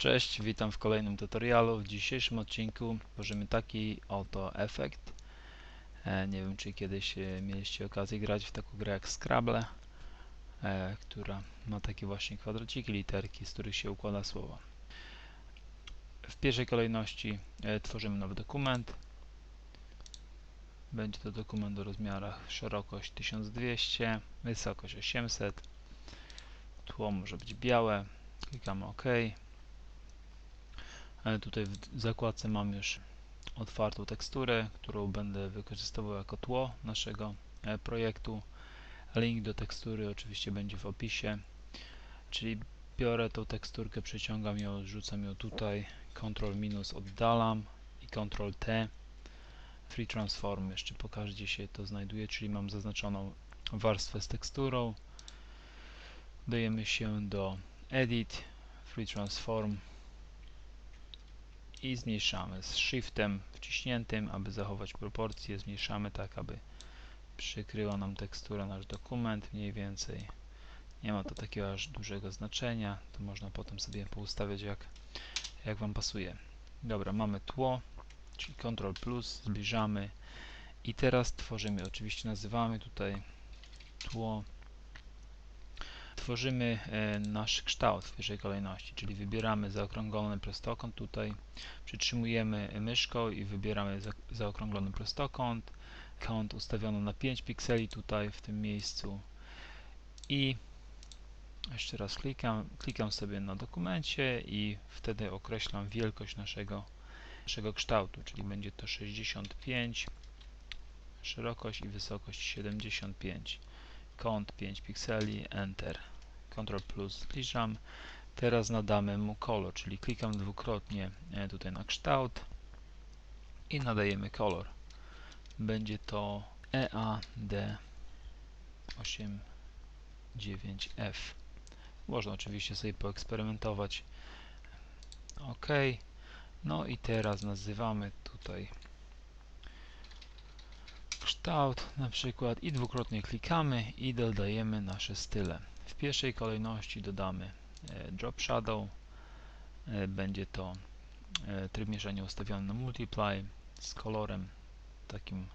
Cześć, witam w kolejnym tutorialu. W dzisiejszym odcinku tworzymy taki oto efekt. E, nie wiem, czy kiedyś e, mieliście okazję grać w taką grę jak Scrabble, e, która ma takie właśnie kwadraciki, literki, z których się układa słowo. W pierwszej kolejności tworzymy nowy dokument. Będzie to dokument o rozmiarach szerokość 1200, wysokość 800. Tło może być białe. Klikamy OK. Ale tutaj w zakładce mam już otwartą teksturę, którą będę wykorzystywał jako tło naszego e, projektu. Link do tekstury oczywiście będzie w opisie. Czyli biorę tą teksturkę, przeciągam ją, rzucam ją tutaj, Ctrl minus oddalam i Ctrl T. Free Transform jeszcze pokażę gdzie się to znajduje, czyli mam zaznaczoną warstwę z teksturą. Dajemy się do Edit, Free Transform i zmniejszamy z shiftem wciśniętym, aby zachować proporcje, zmniejszamy tak, aby przykryła nam tekstura nasz dokument mniej więcej. Nie ma to takiego aż dużego znaczenia, to można potem sobie poustawiać jak, jak Wam pasuje. Dobra, mamy tło, czyli Ctrl plus, zbliżamy i teraz tworzymy, oczywiście nazywamy tutaj tło tworzymy e, nasz kształt w pierwszej kolejności, czyli wybieramy zaokrąglony prostokąt. Tutaj, przytrzymujemy myszką i wybieramy za, zaokrąglony prostokąt, kąt ustawiono na 5 pikseli tutaj w tym miejscu. I jeszcze raz klikam, klikam sobie na dokumencie i wtedy określam wielkość naszego, naszego kształtu, czyli będzie to 65 szerokość i wysokość 75 kąt 5 pikseli, Enter. Ctrl plus zbliżam. Teraz nadamy mu kolor, czyli klikam dwukrotnie e, tutaj na kształt i nadajemy kolor. Będzie to EAD89F. Można oczywiście sobie poeksperymentować. OK. No i teraz nazywamy tutaj kształt na przykład i dwukrotnie klikamy i dodajemy nasze style. W pierwszej kolejności dodamy e, drop shadow, e, będzie to e, tryb mieszania ustawiony na multiply z kolorem takim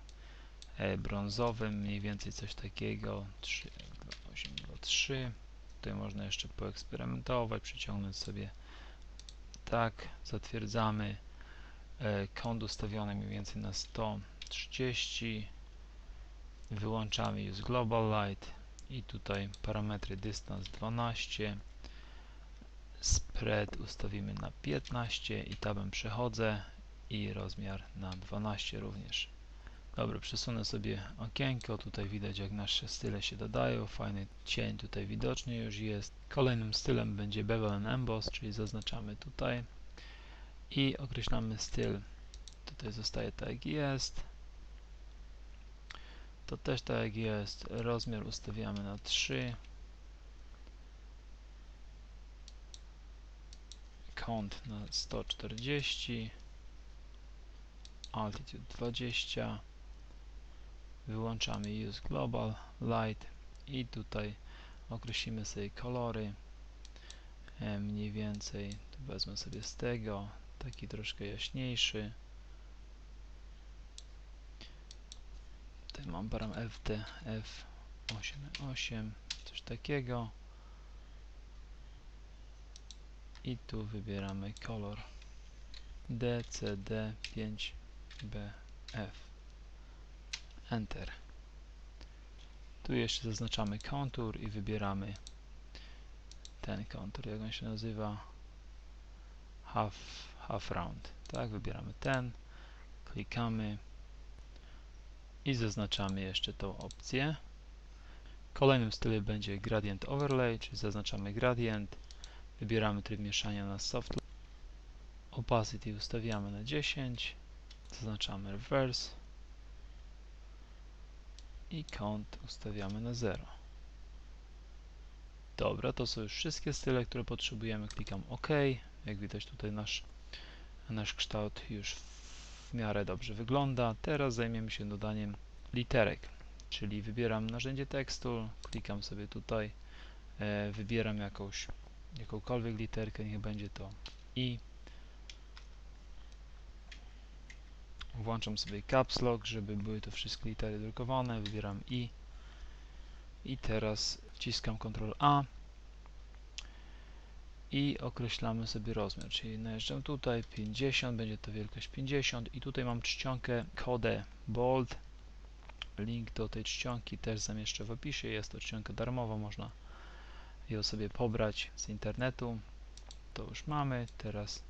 brązowym, mniej więcej coś takiego. 3, 8, 2, 3 tutaj można jeszcze poeksperymentować, przyciągnąć sobie. Tak, zatwierdzamy. Kąt ustawiony mniej więcej na 130 wyłączamy Use Global Light i tutaj parametry dystans 12 spread ustawimy na 15 i tabem przechodzę i rozmiar na 12 również. Dobra, przesunę sobie okienko, tutaj widać jak nasze style się dodają, fajny cień tutaj widoczny już jest. Kolejnym stylem będzie Bevel and Emboss, czyli zaznaczamy tutaj i określamy styl, tutaj zostaje tak jak jest to też tak jak jest. Rozmiar ustawiamy na 3 kąt na 140 altitude 20 wyłączamy use global light. I tutaj określimy sobie kolory. E, mniej więcej wezmę sobie z tego taki troszkę jaśniejszy tutaj mam param FD F88 coś takiego. I tu wybieramy kolor. DCD5BF Enter. Tu jeszcze zaznaczamy kontur i wybieramy ten kontur, jak on się nazywa? Half, half round. Tak, wybieramy ten. Klikamy i zaznaczamy jeszcze tą opcję. Kolejnym stylem będzie gradient overlay, czyli zaznaczamy gradient, wybieramy tryb mieszania na soft opacity ustawiamy na 10, zaznaczamy reverse i kąt ustawiamy na 0. Dobra, to są już wszystkie style, które potrzebujemy. Klikam OK. Jak widać tutaj nasz, nasz kształt już w miarę dobrze wygląda. Teraz zajmiemy się dodaniem literek, czyli wybieram narzędzie tekstu, klikam sobie tutaj, e, wybieram jakąś, jakąkolwiek literkę, niech będzie to I. Włączam sobie caps lock, żeby były to wszystkie litery drukowane. Wybieram I. I teraz wciskam Ctrl A i określamy sobie rozmiar, czyli najeżdżam tutaj 50, będzie to wielkość 50 i tutaj mam czcionkę kodę bold link do tej czcionki też zamieszczę w opisie, jest to czcionka darmowa, można ją sobie pobrać z internetu. To już mamy, teraz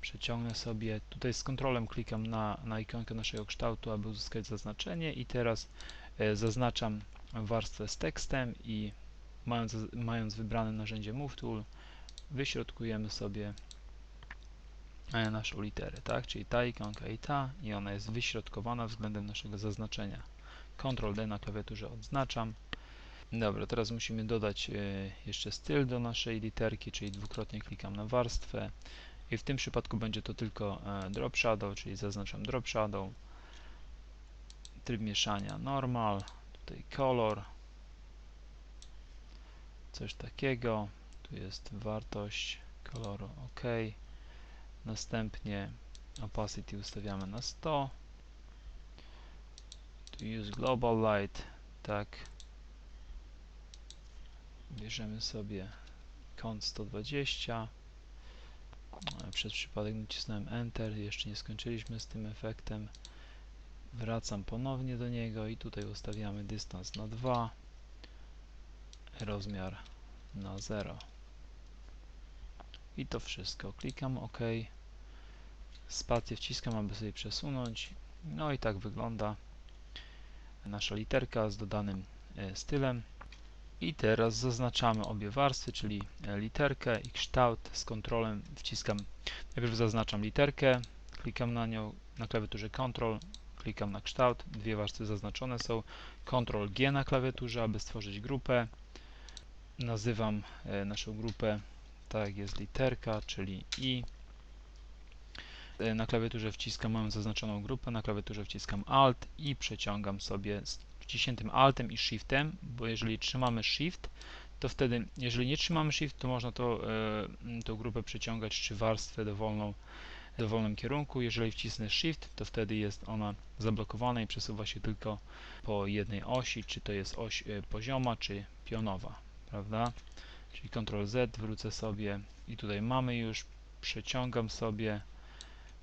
przeciągnę sobie, tutaj z kontrolem klikam na, na ikonkę naszego kształtu, aby uzyskać zaznaczenie i teraz e, zaznaczam warstwę z tekstem i mając, mając wybrane narzędzie Move Tool wyśrodkujemy sobie e, naszą literę, tak? Czyli ta ikonka i ta i ona jest wyśrodkowana względem naszego zaznaczenia. Ctrl D na klawiaturze odznaczam. Dobra, teraz musimy dodać e, jeszcze styl do naszej literki, czyli dwukrotnie klikam na warstwę i w tym przypadku będzie to tylko e, drop shadow, czyli zaznaczam drop shadow. Tryb mieszania normal, tutaj kolor, coś takiego. Tu jest wartość koloru OK. Następnie opacity ustawiamy na 100. Tu use global light, tak. Bierzemy sobie kąt 120. Przez przypadek nacisnąłem Enter, jeszcze nie skończyliśmy z tym efektem. Wracam ponownie do niego i tutaj ustawiamy dystans na 2, rozmiar na 0 i to wszystko. Klikam OK. Spację wciskam, aby sobie przesunąć. No i tak wygląda nasza literka z dodanym e, stylem. I teraz zaznaczamy obie warstwy, czyli e, literkę i kształt z kontrolem wciskam. Najpierw zaznaczam literkę, klikam na nią na klawiaturze Ctrl, klikam na kształt, dwie warstwy zaznaczone są. Ctrl G na klawiaturze, aby stworzyć grupę. Nazywam e, naszą grupę tak jest literka, czyli I. E, na klawiaturze wciskam, mam zaznaczoną grupę, na klawiaturze wciskam Alt i przeciągam sobie z wciśniętym Altem i Shiftem, bo jeżeli trzymamy Shift, to wtedy, jeżeli nie trzymamy Shift, to można to, e, tą grupę przeciągać, czy warstwę dowolną, w dowolnym kierunku. Jeżeli wcisnę Shift, to wtedy jest ona zablokowana i przesuwa się tylko po jednej osi, czy to jest oś e, pozioma, czy pionowa, prawda? Czyli Ctrl Z, wrócę sobie. I tutaj mamy już, przeciągam sobie,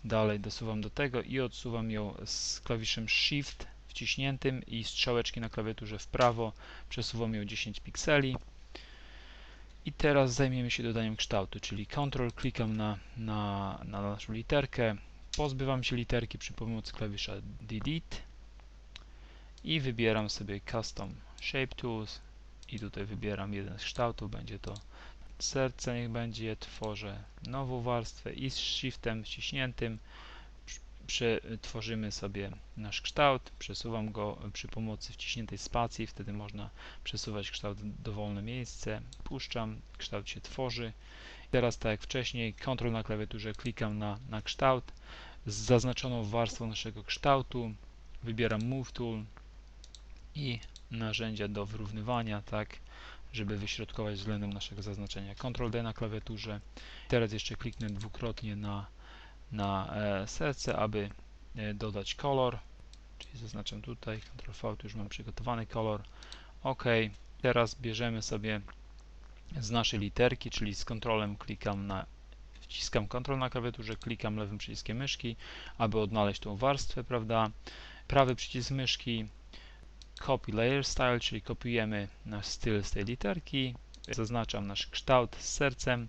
dalej dosuwam do tego i odsuwam ją z klawiszem Shift wciśniętym i strzałeczki na klawiaturze w prawo, przesuwam ją 10 pikseli. I teraz zajmiemy się dodaniem kształtu, czyli Ctrl, klikam na, na, na naszą literkę, pozbywam się literki przy pomocy klawisza Delete. I wybieram sobie Custom Shape Tools, i tutaj wybieram jeden z kształtów, będzie to serce, niech będzie, tworzę nową warstwę i z shiftem wciśniętym tworzymy sobie nasz kształt, przesuwam go przy pomocy wciśniętej spacji, wtedy można przesuwać kształt w dowolne miejsce, puszczam, kształt się tworzy. Teraz tak jak wcześniej, Ctrl na klawiaturze klikam na, na kształt z zaznaczoną warstwą naszego kształtu, wybieram Move Tool i narzędzia do wyrównywania, tak, żeby wyśrodkować względem naszego zaznaczenia. Ctrl D na klawiaturze. Teraz jeszcze kliknę dwukrotnie na, na e, serce, aby e, dodać kolor, czyli zaznaczam tutaj, Ctrl V, tu już mam przygotowany kolor. OK, teraz bierzemy sobie z naszej literki, czyli z kontrolem klikam na wciskam Ctrl na klawiaturze, klikam lewym przyciskiem myszki, aby odnaleźć tą warstwę, prawda? Prawy przycisk myszki, copy layer style, czyli kopiujemy nasz styl z tej literki, zaznaczam nasz kształt z sercem,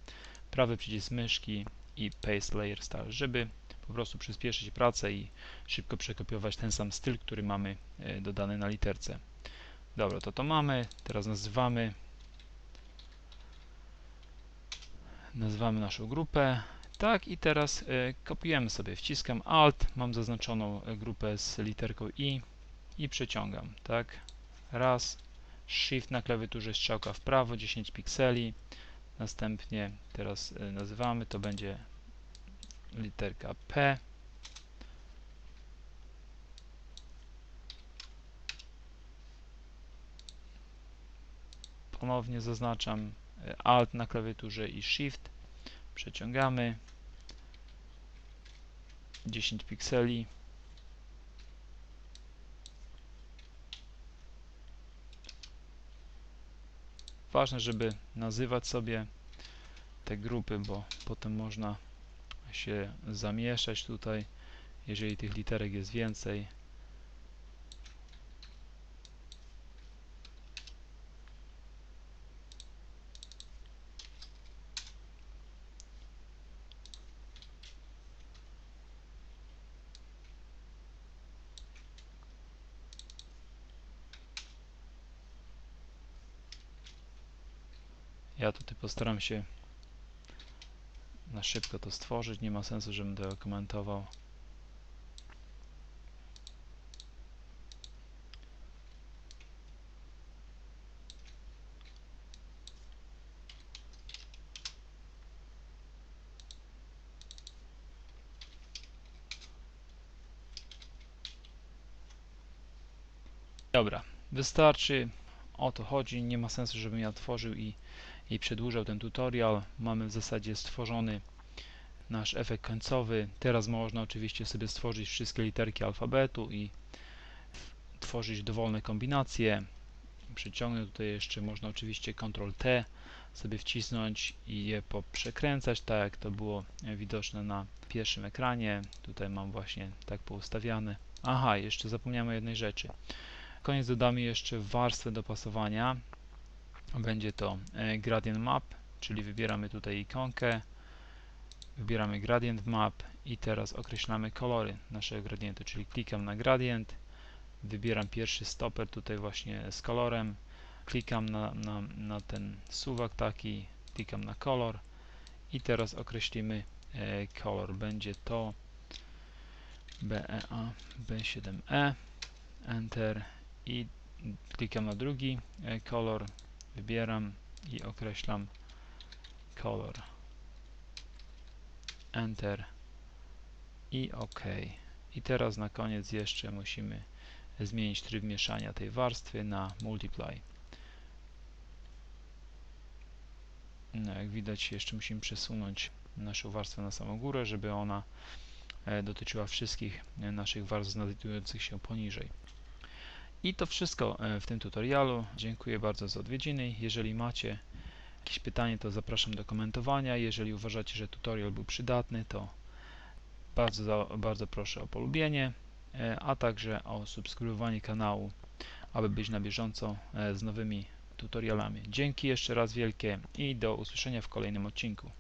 prawy przycisk myszki i paste layer style, żeby po prostu przyspieszyć pracę i szybko przekopiować ten sam styl, który mamy e, dodany na literce. Dobra, to to mamy. Teraz nazywamy nazywamy naszą grupę. Tak i teraz y, kopiujemy sobie, wciskam Alt, mam zaznaczoną e, grupę z literką I i przeciągam, tak? Raz, Shift na klawiaturze, strzałka w prawo, 10 pikseli. Następnie teraz y, nazywamy, to będzie literka P. Ponownie zaznaczam y, Alt na klawiaturze i Shift. Przeciągamy. 10 pikseli. Ważne, żeby nazywać sobie te grupy, bo potem można się zamieszać tutaj, jeżeli tych literek jest więcej. Ja tutaj postaram się na szybko to stworzyć. Nie ma sensu, żebym to komentował. Dobra, wystarczy. O to chodzi. Nie ma sensu, żebym ja tworzył i i przedłużał ten tutorial. Mamy w zasadzie stworzony nasz efekt końcowy. Teraz można oczywiście sobie stworzyć wszystkie literki alfabetu i tworzyć dowolne kombinacje. Przyciągnę tutaj jeszcze można oczywiście Ctrl T sobie wcisnąć i je poprzekręcać, tak jak to było widoczne na pierwszym ekranie. Tutaj mam właśnie tak poustawiane. Aha, jeszcze zapomniałem o jednej rzeczy. Koniec dodamy jeszcze warstwę dopasowania będzie to e, gradient map, czyli wybieramy tutaj ikonkę, wybieramy gradient map i teraz określamy kolory naszego gradientu, czyli klikam na gradient, wybieram pierwszy stoper tutaj właśnie z kolorem, klikam na, na, na ten suwak taki, klikam na kolor i teraz określimy e, kolor. Będzie to BEA B7E Enter i klikam na drugi e, kolor, wybieram i określam color enter. I OK. I teraz na koniec jeszcze musimy zmienić tryb mieszania tej warstwy na multiply. No jak widać jeszcze musimy przesunąć naszą warstwę na samą górę, żeby ona e, dotyczyła wszystkich naszych warstw znajdujących się poniżej i to wszystko e, w tym tutorialu. Dziękuję bardzo za odwiedziny. Jeżeli macie jakieś pytanie, to zapraszam do komentowania. Jeżeli uważacie, że tutorial był przydatny, to bardzo, bardzo proszę o polubienie, e, a także o subskrybowanie kanału, aby być na bieżąco e, z nowymi tutorialami. Dzięki jeszcze raz wielkie i do usłyszenia w kolejnym odcinku.